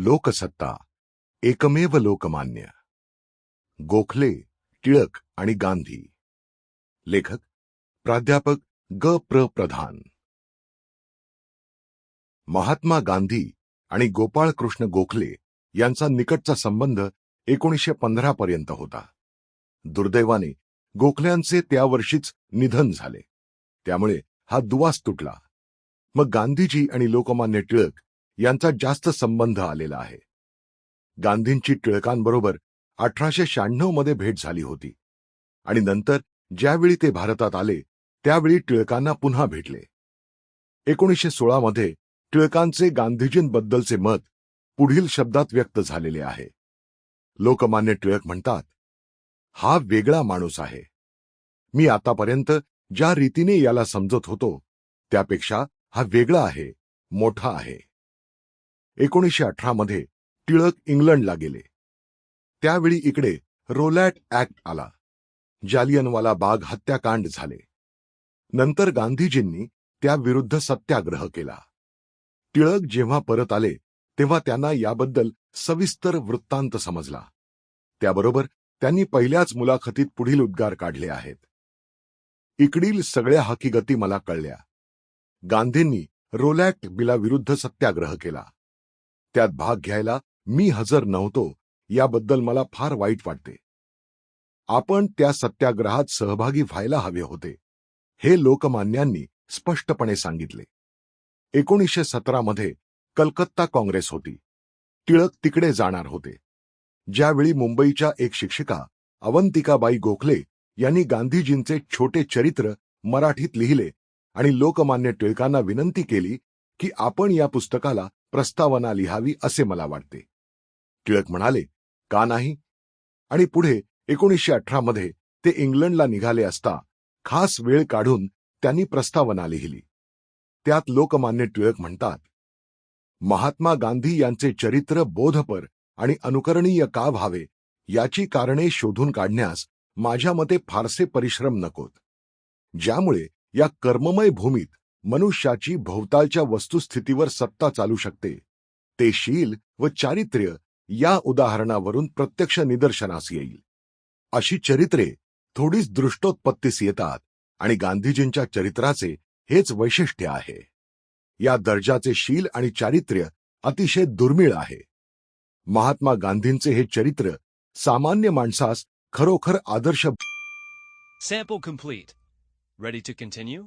लोकसत्ता एकमेव लोकमान्य. गोखले टिळक आणि गांधी. लेखक प्राध्यापक ग. प्र. प्रधान. महात्मा गांधी आणि गोपाळकृष्ण गोखले यांचा निकटचा संबंध एकोणीसशे पंधरा पर्यंत होता. दुर्दैवाने गोखल्यांचे त्या वर्षीच निधन झाले. त्यामुळे हा दुवास तुटला. मग गांधीजी आणि लोकमान्य टिळक यांचा जास्त संबंध आलेला आहे. गांधींची टिळकांबरोबर अठराशे शहाण्णवमध्ये भेट झाली होती. आणि नंतर ज्यावेळी ते भारतात आले त्यावेळी टिळकांना पुन्हा भेटले. एकोणीसशे सोळामध्ये टिळकांचे गांधीजींबद्दलचे मत पुढील शब्दात व्यक्त झालेले आहे. लोकमान्य टिळक म्हणतात हा वेगळा माणूस आहे. मी आतापर्यंत ज्या रीतीने याला समजत होतो त्यापेक्षा हा वेगळा आहे मोठा आहे. एकोणीसशे अठरा मध्ये टिळक इंग्लंडला गेले. त्यावेळी इकडे रोलॅट ऍक्ट आला. जालियनवाला बाग हत्याकांड झाले. नंतर गांधीजींनी त्याविरुद्ध सत्याग्रह केला. टिळक जेव्हा परत आले तेव्हा त्यांना याबद्दल सविस्तर वृत्तांत समजला. त्याबरोबर त्यांनी पहिल्याच मुलाखतीत पुढील उद्गार काढले आहेत. इकडील सगळ्या हकीकती मला कळल्या. गांधींनी रोलॅक्ट बिलाविरुद्ध सत्याग्रह केला. त्यात भाग घ्यायला मी हजर नव्हतो याबद्दल मला फार वाईट वाटते. आपण त्या सत्याग्रहात सहभागी व्हायला हवे होते हे लोकमान्यांनी स्पष्टपणे सांगितले. एकोणीसशे सतरामध्ये कलकत्ता काँग्रेस होती. टिळक तिकडे जाणार होते. ज्यावेळी मुंबईच्या एक शिक्षिका अवंतिकाबाई गोखले यांनी गांधीजींचे छोटे चरित्र मराठीत लिहिले आणि लोकमान्य टिळकांना विनंती केली की आपण या पुस्तकाला प्रस्तावना लिहावी असे मला वाटते. टिळक म्हणाले का नाही? आणि पुढे एकोणीसशे अठरामध्ये ते इंग्लंडला निघाले असता खास वेळ काढून त्यांनी प्रस्तावना लिहिली. त्यात लोकमान्य टिळक म्हणतात महात्मा गांधी यांचे चरित्र बोधपर आणि अनुकरणीय का व्हावे याची कारणे शोधून काढण्यास माझ्या मते फारसे परिश्रम नकोत. ज्यामुळे या कर्ममय भूमीत मनुष्याची भोवतालच्या वस्तुस्थितीवर सत्ता चालू शकते. ते शील व चारित्र्य या उदाहरणावरून प्रत्यक्ष निदर्शनास येईल. अशी चरित्रे थोडीच दृष्टोत्पत्तीस येतात आणि गांधीजींच्या चरित्राचे हेच वैशिष्ट्य आहे. या दर्जाचे शील आणि चारित्र्य अतिशय दुर्मिळ आहे. महात्मा गांधींचे हे चरित्र सामान्य माणसास खरोखर आदर्श sample complete. Ready to continue